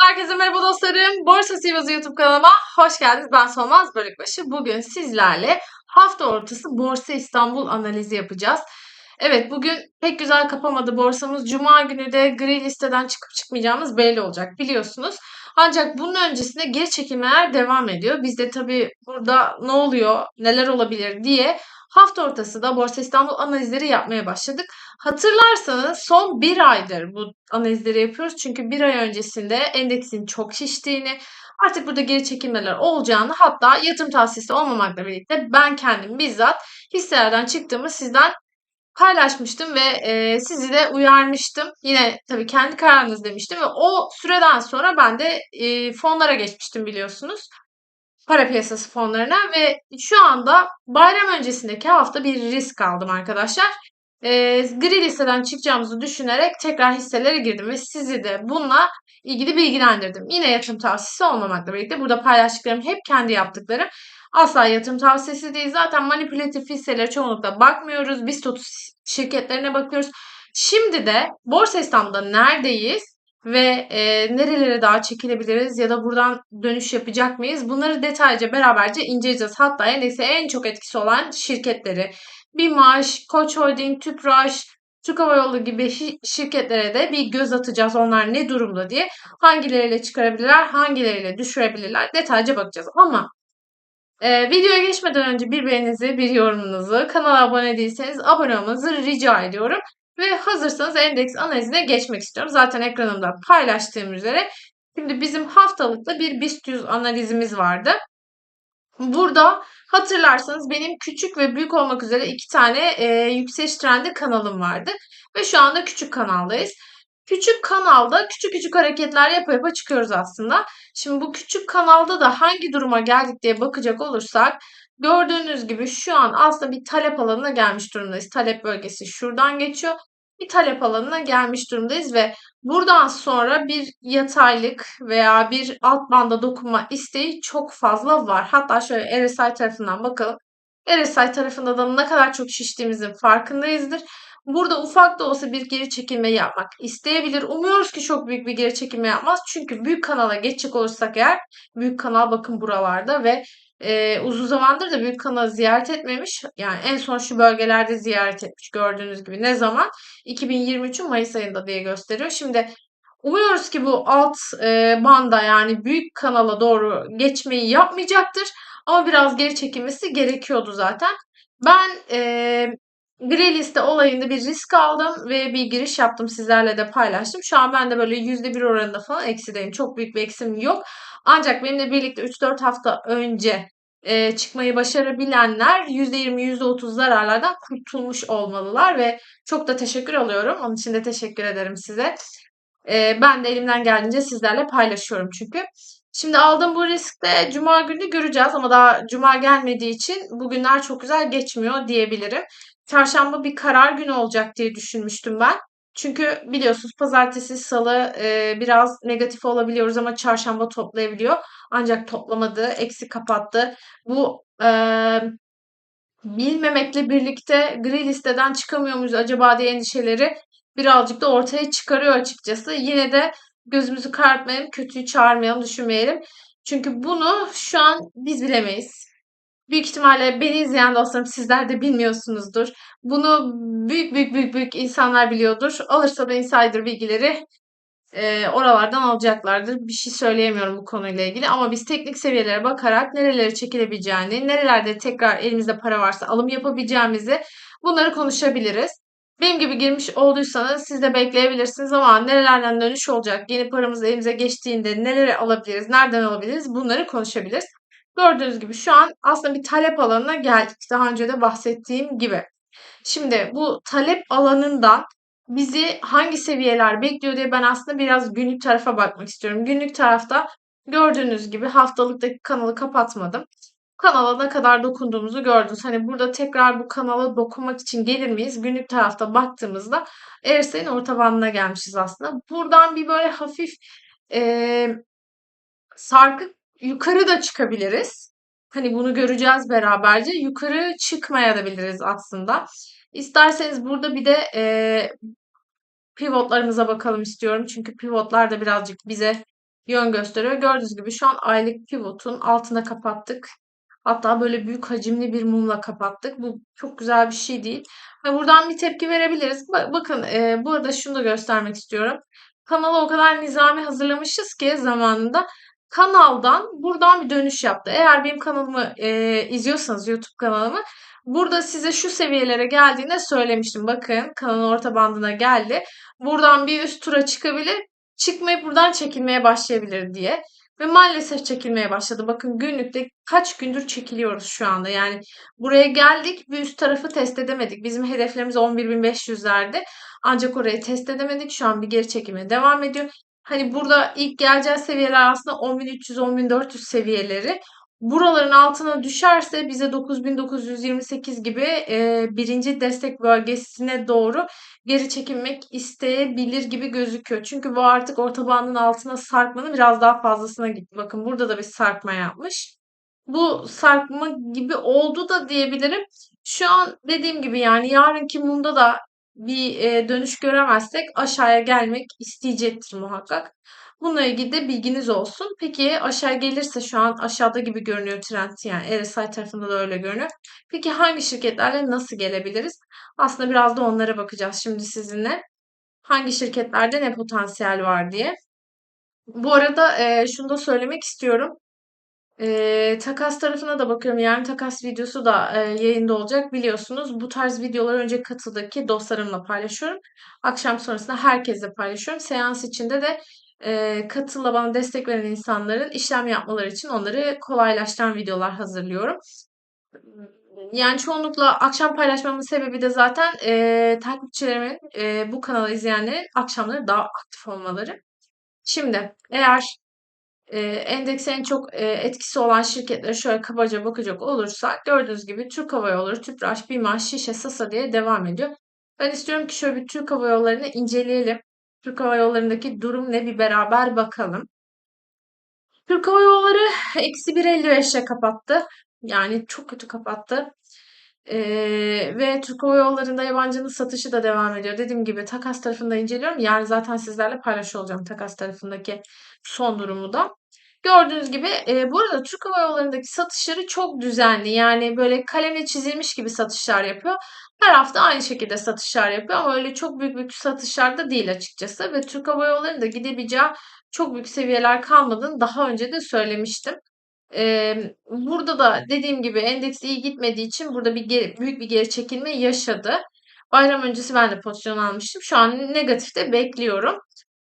Herkese merhaba dostlarım. Borsa Sivası YouTube kanalıma hoş geldiniz. Ben Solmaz Bölükbaşı. Bugün sizlerle hafta ortası Borsa İstanbul analizi yapacağız. Evet bugün pek güzel kapamadı borsamız. Cuma günü de gri listeden çıkıp çıkmayacağımız belli olacak biliyorsunuz. Ancak bunun öncesinde geri çekilmeler devam ediyor. Biz de tabii burada ne oluyor, neler olabilir diye hafta ortası da Borsa İstanbul analizleri yapmaya başladık. Hatırlarsanız son bir aydır bu analizleri yapıyoruz. Çünkü bir ay öncesinde endeksin çok şiştiğini, artık burada geri çekilmeler olacağını hatta yatırım tavsiyesi olmamakla birlikte ben kendim bizzat hisselerden çıktığımı sizden paylaşmıştım ve e, sizi de uyarmıştım. Yine tabii kendi kararınız demiştim ve o süreden sonra ben de e, fonlara geçmiştim biliyorsunuz. Para piyasası fonlarına ve şu anda bayram öncesindeki hafta bir risk aldım arkadaşlar. E, gri listeden çıkacağımızı düşünerek tekrar hisselere girdim ve sizi de bununla ilgili bilgilendirdim. Yine yatırım tavsiyesi olmamakla birlikte burada paylaştıklarım hep kendi yaptıklarım. Asla yatırım tavsiyesi değil. Zaten manipülatif hisselere çoğunlukla bakmıyoruz. Biz tutu şirketlerine bakıyoruz. Şimdi de Borsa İstanbul'da neredeyiz ve e, nerelere daha çekilebiliriz ya da buradan dönüş yapacak mıyız? Bunları detaylıca beraberce inceleyeceğiz. Hatta endekse en çok etkisi olan şirketleri BİMAŞ, Koç Holding, Tüpraş, Türk Hava Yolu gibi şirketlere de bir göz atacağız. Onlar ne durumda diye. Hangileriyle çıkarabilirler, hangileriyle düşürebilirler detaylıca bakacağız. Ama e, videoya geçmeden önce bir beğeninizi, bir yorumunuzu, kanala abone değilseniz abone olmanızı rica ediyorum. Ve hazırsanız endeks analizine geçmek istiyorum. Zaten ekranımda paylaştığım üzere. Şimdi bizim haftalıkta bir BIST 100 analizimiz vardı. Burada hatırlarsanız benim küçük ve büyük olmak üzere iki tane e, yükseliş trendi kanalım vardı. Ve şu anda küçük kanaldayız. Küçük kanalda küçük küçük hareketler yapa yapa çıkıyoruz aslında. Şimdi bu küçük kanalda da hangi duruma geldik diye bakacak olursak gördüğünüz gibi şu an aslında bir talep alanına gelmiş durumdayız. Talep bölgesi şuradan geçiyor. Bir talep alanına gelmiş durumdayız ve buradan sonra bir yataylık veya bir alt banda dokunma isteği çok fazla var. Hatta şöyle RSI tarafından bakalım. RSI tarafında da ne kadar çok şiştiğimizin farkındayızdır. Burada ufak da olsa bir geri çekilme yapmak isteyebilir. Umuyoruz ki çok büyük bir geri çekilme yapmaz. Çünkü büyük kanala geçecek olursak eğer büyük kanal bakın buralarda ve e, uzun zamandır da büyük kanalı ziyaret etmemiş. Yani en son şu bölgelerde ziyaret etmiş gördüğünüz gibi. Ne zaman? 2023'ün Mayıs ayında diye gösteriyor. Şimdi umuyoruz ki bu alt e, banda yani büyük kanala doğru geçmeyi yapmayacaktır. Ama biraz geri çekilmesi gerekiyordu zaten. Ben e, Gri liste olayında bir risk aldım ve bir giriş yaptım sizlerle de paylaştım. Şu an ben de böyle %1 oranında falan eksideyim. Çok büyük bir eksim yok. Ancak benimle birlikte 3-4 hafta önce e, çıkmayı başarabilenler %20, %30 zararlardan kurtulmuş olmalılar ve çok da teşekkür alıyorum. Onun için de teşekkür ederim size. E, ben de elimden geldiğince sizlerle paylaşıyorum çünkü. Şimdi aldığım bu riskte cuma günü göreceğiz ama daha cuma gelmediği için bugünler çok güzel geçmiyor diyebilirim. Çarşamba bir karar günü olacak diye düşünmüştüm ben. Çünkü biliyorsunuz pazartesi, salı e, biraz negatif olabiliyoruz ama çarşamba toplayabiliyor. Ancak toplamadı, eksi kapattı. Bu e, bilmemekle birlikte gri listeden çıkamıyor muyuz acaba diye endişeleri birazcık da ortaya çıkarıyor açıkçası. Yine de gözümüzü karartmayalım, kötüyü çağırmayalım, düşünmeyelim. Çünkü bunu şu an biz bilemeyiz. Büyük ihtimalle beni izleyen dostlarım sizler de bilmiyorsunuzdur. Bunu büyük büyük büyük büyük insanlar biliyordur. Alırsa da insider bilgileri e, oralardan alacaklardır. Bir şey söyleyemiyorum bu konuyla ilgili ama biz teknik seviyelere bakarak nerelere çekilebileceğini, nerelerde tekrar elimizde para varsa alım yapabileceğimizi bunları konuşabiliriz. Benim gibi girmiş olduysanız siz de bekleyebilirsiniz ama nerelerden dönüş olacak, yeni paramız elimize geçtiğinde nelere alabiliriz, nereden alabiliriz bunları konuşabiliriz. Gördüğünüz gibi şu an aslında bir talep alanına geldik. Daha önce de bahsettiğim gibi. Şimdi bu talep alanından bizi hangi seviyeler bekliyor diye ben aslında biraz günlük tarafa bakmak istiyorum. Günlük tarafta gördüğünüz gibi haftalıktaki kanalı kapatmadım. Kanala ne kadar dokunduğumuzu gördünüz. Hani burada tekrar bu kanala dokunmak için gelir miyiz? Günlük tarafta baktığımızda RSI'nin orta bandına gelmişiz aslında. Buradan bir böyle hafif e, sarkık yukarı da çıkabiliriz. Hani bunu göreceğiz beraberce. Yukarı çıkmaya da biliriz aslında. İsterseniz burada bir de e, pivotlarımıza bakalım istiyorum. Çünkü pivotlar da birazcık bize yön gösteriyor. Gördüğünüz gibi şu an aylık pivotun altına kapattık. Hatta böyle büyük hacimli bir mumla kapattık. Bu çok güzel bir şey değil. Ve buradan bir tepki verebiliriz. Ba- Bakın e, bu şunu da göstermek istiyorum. Kanalı o kadar nizami hazırlamışız ki zamanında kanaldan buradan bir dönüş yaptı. Eğer benim kanalımı e, izliyorsanız YouTube kanalımı burada size şu seviyelere geldiğinde söylemiştim. Bakın kanalın orta bandına geldi. Buradan bir üst tura çıkabilir. Çıkmayıp buradan çekilmeye başlayabilir diye. Ve maalesef çekilmeye başladı. Bakın günlükte kaç gündür çekiliyoruz şu anda. Yani buraya geldik bir üst tarafı test edemedik. Bizim hedeflerimiz 11.500'lerde. Ancak orayı test edemedik. Şu an bir geri çekime devam ediyor. Hani burada ilk geleceği seviyeler aslında 10.300-10.400 seviyeleri. Buraların altına düşerse bize 9928 gibi e, birinci destek bölgesine doğru geri çekilmek isteyebilir gibi gözüküyor. Çünkü bu artık orta bandın altına sarkmanın biraz daha fazlasına gitti. Bakın burada da bir sarkma yapmış. Bu sarkma gibi oldu da diyebilirim. Şu an dediğim gibi yani yarınki mumda da bir e, dönüş göremezsek aşağıya gelmek isteyecektir muhakkak. Bununla ilgili de bilginiz olsun. Peki aşağı gelirse şu an aşağıda gibi görünüyor trend yani RSI tarafında da öyle görünüyor. Peki hangi şirketlerle nasıl gelebiliriz? Aslında biraz da onlara bakacağız şimdi sizinle. Hangi şirketlerde ne potansiyel var diye. Bu arada e, şunu da söylemek istiyorum. E, takas tarafına da bakıyorum. Yarın takas videosu da e, yayında olacak. Biliyorsunuz bu tarz videoları önce katıldaki dostlarımla paylaşıyorum. Akşam sonrasında herkesle paylaşıyorum. Seans içinde de e, katılla bana destek veren insanların işlem yapmaları için onları kolaylaştıran videolar hazırlıyorum. Yani çoğunlukla akşam paylaşmamın sebebi de zaten e, takipçilerimin, e, bu kanalı izleyenlerin akşamları daha aktif olmaları. Şimdi eğer e, endekse en çok e, etkisi olan şirketlere şöyle kabaca bakacak olursak gördüğünüz gibi Türk Hava Yolları, Tüpraş, BİMAŞ, Şişe, Sasa diye devam ediyor. Ben istiyorum ki şöyle bir Türk Hava Yolları'nı inceleyelim. Türk Hava Yolları'ndaki durum ne bir beraber bakalım. Türk Hava Yolları eksi 1.55'e kapattı. Yani çok kötü kapattı. Ee, ve Türk Hava Yolları'nda yabancının satışı da devam ediyor. Dediğim gibi takas tarafında inceliyorum. Yani zaten sizlerle paylaşıyor olacağım takas tarafındaki son durumu da. Gördüğünüz gibi e, bu arada Türk Hava Yolları'ndaki satışları çok düzenli. Yani böyle kalemle çizilmiş gibi satışlar yapıyor. Her hafta aynı şekilde satışlar yapıyor ama öyle çok büyük büyük satışlar da değil açıkçası. Ve Türk Hava Yolları'nda gidebileceği çok büyük seviyeler kalmadığını daha önce de söylemiştim. Eee, burada da dediğim gibi endeks iyi gitmediği için burada bir geri, büyük bir geri çekilme yaşadı. Bayram öncesi ben de pozisyon almıştım. Şu an negatifte bekliyorum.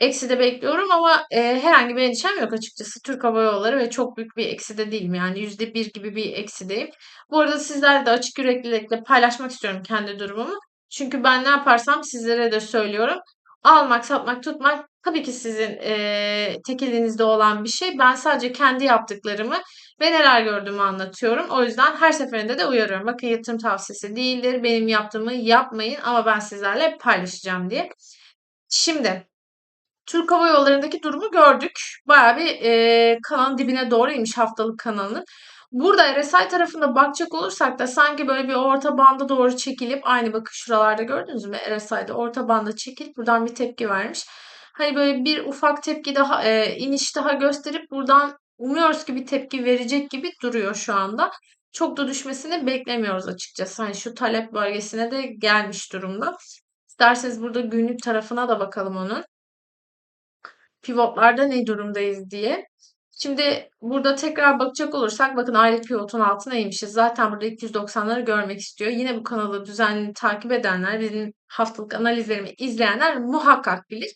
Eksi de bekliyorum ama e, herhangi bir endişem yok açıkçası. Türk Hava Yolları ve çok büyük bir eksi de değilim. Yani %1 gibi bir eksideyim. Bu arada sizlerle de açık yüreklilikle paylaşmak istiyorum kendi durumumu. Çünkü ben ne yaparsam sizlere de söylüyorum. Almak, satmak, tutmak tabii ki sizin e, tek elinizde olan bir şey. Ben sadece kendi yaptıklarımı ve neler gördüğümü anlatıyorum. O yüzden her seferinde de uyarıyorum. Bakın yatırım tavsiyesi değildir. Benim yaptığımı yapmayın ama ben sizlerle paylaşacağım diye. Şimdi Türk Hava Yolları'ndaki durumu gördük. Bayağı bir e, kanalın dibine doğru inmiş haftalık kanalının. Burada RSI tarafında bakacak olursak da sanki böyle bir orta banda doğru çekilip aynı bakın şuralarda gördünüz mü? RSI'de orta banda çekilip buradan bir tepki vermiş. Hani böyle bir ufak tepki daha e, iniş daha gösterip buradan umuyoruz ki bir tepki verecek gibi duruyor şu anda. Çok da düşmesini beklemiyoruz açıkçası. Hani şu talep bölgesine de gelmiş durumda. İsterseniz burada günlük tarafına da bakalım onun pivotlarda ne durumdayız diye. Şimdi burada tekrar bakacak olursak bakın aylık pivotun altına inmişiz. Zaten burada 290'ları görmek istiyor. Yine bu kanalı düzenli takip edenler, benim haftalık analizlerimi izleyenler muhakkak bilir.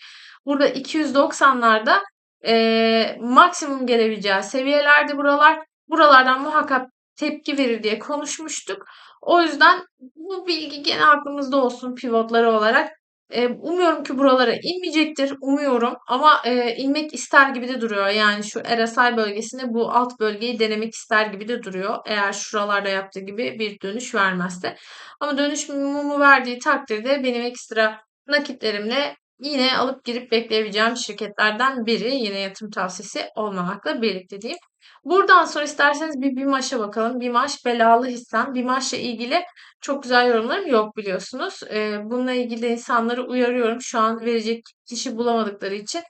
Burada 290'larda e, maksimum gelebileceği seviyelerde buralar. Buralardan muhakkak tepki verir diye konuşmuştuk. O yüzden bu bilgi gene aklımızda olsun pivotları olarak. Eee, umuyorum ki buralara inmeyecektir. Umuyorum ama eee, inmek ister gibi de duruyor. Yani şu RSI bölgesinde bu alt bölgeyi denemek ister gibi de duruyor. Eğer şuralarda yaptığı gibi bir dönüş vermezse. Ama dönüş mumu verdiği takdirde benim ekstra nakitlerimle yine alıp girip bekleyebileceğim şirketlerden biri. Yine yatırım tavsiyesi olmamakla birlikte diyeyim. Buradan sonra isterseniz bir BİMAŞ'a bakalım. BİMAŞ belalı hissem. BİMAŞ'la ilgili çok güzel yorumlarım yok biliyorsunuz. Ee, bununla ilgili insanları uyarıyorum. Şu an verecek kişi bulamadıkları için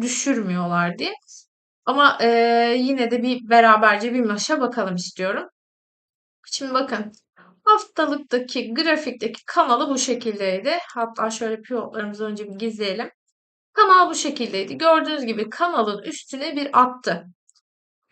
düşürmüyorlar diye. Ama eee, yine de bir beraberce bir maça bakalım istiyorum. Şimdi bakın haftalıktaki grafikteki kanalı bu şekildeydi. Hatta şöyle pivotlarımızı önce bir gizleyelim. Kanal bu şekildeydi. Gördüğünüz gibi kanalın üstüne bir attı.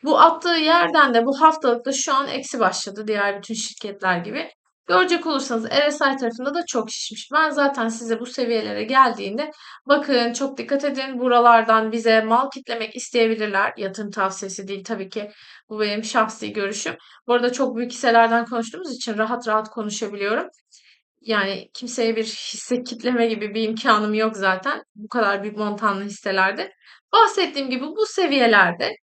Bu attığı yerden de bu haftalıkta şu an eksi başladı diğer bütün şirketler gibi. Görecek olursanız RSI tarafında da çok şişmiş. Ben zaten size bu seviyelere geldiğinde bakın çok dikkat edin buralardan bize mal kitlemek isteyebilirler. Yatırım tavsiyesi değil tabii ki. Bu benim şahsi görüşüm. Bu arada çok büyük hisselerden konuştuğumuz için rahat rahat konuşabiliyorum. Yani kimseye bir hisse kitleme gibi bir imkanım yok zaten. Bu kadar büyük montanlı hisselerde. Bahsettiğim gibi bu seviyelerde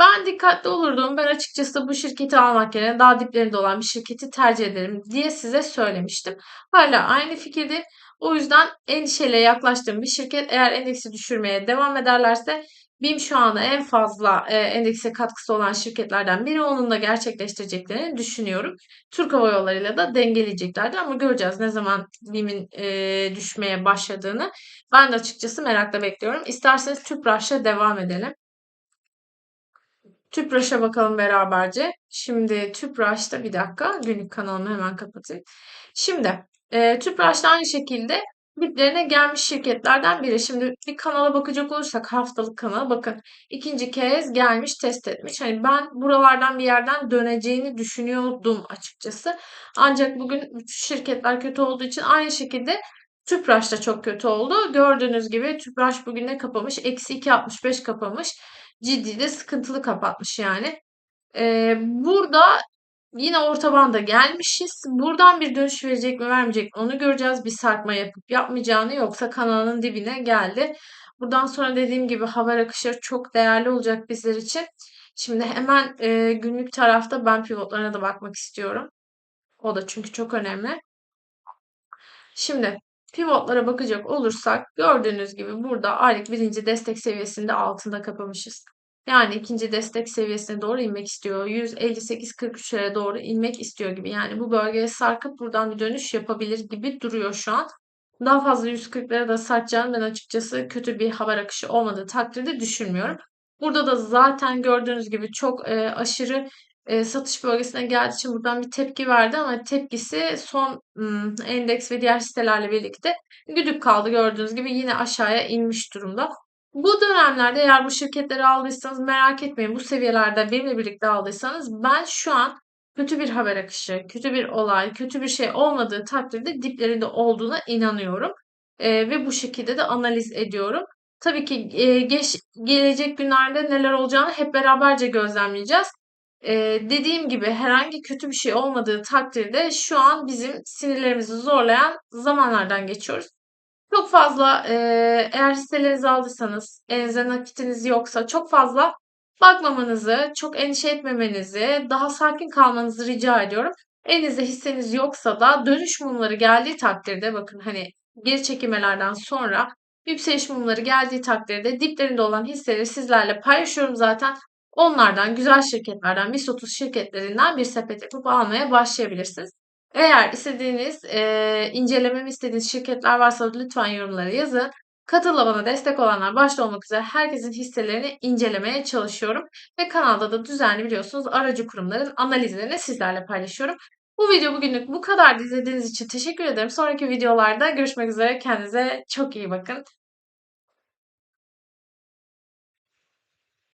ben dikkatli olurdum. Ben açıkçası bu şirketi almak yerine daha diplerinde olan bir şirketi tercih ederim diye size söylemiştim. Hala aynı fikirde. O yüzden endişeyle yaklaştığım bir şirket eğer endeksi düşürmeye devam ederlerse BİM şu anda en fazla e, endekse katkısı olan şirketlerden biri. Onun da gerçekleştireceklerini düşünüyorum. Türk Hava Yolları'yla da dengeleyeceklerdir ama göreceğiz ne zaman BİM'in e, düşmeye başladığını. Ben de açıkçası merakla bekliyorum. İsterseniz Tüpraş'la devam edelim. Tüpraş'a bakalım beraberce. Şimdi Tüpraş'ta bir dakika günlük kanalımı hemen kapatayım. Şimdi e, Tüpraş'ta aynı şekilde diplerine gelmiş şirketlerden biri. Şimdi bir kanala bakacak olursak haftalık kanala bakın ikinci kez gelmiş test etmiş. Hani ben buralardan bir yerden döneceğini düşünüyordum açıkçası. Ancak bugün şirketler kötü olduğu için aynı şekilde Tüpraş da çok kötü oldu. Gördüğünüz gibi Tüpraş bugün ne kapamış? Eksi 2.65 kapamış ciddi de sıkıntılı kapatmış yani. Ee, burada yine orta banda gelmişiz. Buradan bir dönüş verecek mi vermeyecek mi onu göreceğiz. Bir sarkma yapıp yapmayacağını yoksa kanalın dibine geldi. Buradan sonra dediğim gibi haber akışları çok değerli olacak bizler için. Şimdi hemen e, günlük tarafta ben pivotlarına da bakmak istiyorum. O da çünkü çok önemli. Şimdi pivotlara bakacak olursak gördüğünüz gibi burada aylık birinci destek seviyesinde altında kapamışız. Yani ikinci destek seviyesine doğru inmek istiyor. 158-43'lere doğru inmek istiyor gibi. Yani bu bölgeye sarkıp buradan bir dönüş yapabilir gibi duruyor şu an. Daha fazla 140'lara da sarkacağını ben açıkçası kötü bir haber akışı olmadığı takdirde düşünmüyorum. Burada da zaten gördüğünüz gibi çok e, aşırı e, satış bölgesine geldiği için buradan bir tepki verdi ama tepkisi son ım, endeks ve diğer sitelerle birlikte güdük kaldı gördüğünüz gibi yine aşağıya inmiş durumda. Bu dönemlerde eğer bu şirketleri aldıysanız merak etmeyin. Bu seviyelerde benimle birlikte aldıysanız ben şu an kötü bir haber akışı, kötü bir olay, kötü bir şey olmadığı takdirde diplerinde olduğuna inanıyorum. Ee, ve bu şekilde de analiz ediyorum. Tabii ki e, geç, gelecek günlerde neler olacağını hep beraberce gözlemleyeceğiz. Ee, dediğim gibi herhangi kötü bir şey olmadığı takdirde şu an bizim sinirlerimizi zorlayan zamanlardan geçiyoruz. Çok fazla e, eğer hisselerinizi aldıysanız, elinizde nakitiniz yoksa çok fazla bakmamanızı, çok endişe etmemenizi, daha sakin kalmanızı rica ediyorum. Elinizde hisseniz yoksa da dönüş mumları geldiği takdirde bakın hani geri çekilmelerden sonra yükseliş mumları geldiği takdirde diplerinde olan hisseleri sizlerle paylaşıyorum zaten. Onlardan güzel şirketlerden, BIST 30 şirketlerinden bir sepet yapıp almaya başlayabilirsiniz. Eğer istediğiniz, eee, incelememi istediğiniz şirketler varsa lütfen yorumlara yazın. Katıl'la bana destek olanlar başta olmak üzere herkesin hisselerini incelemeye çalışıyorum. Ve kanalda da düzenli biliyorsunuz aracı kurumların analizlerini sizlerle paylaşıyorum. Bu video bugünlük bu kadar. İzlediğiniz için teşekkür ederim. Sonraki videolarda görüşmek üzere. Kendinize çok iyi bakın.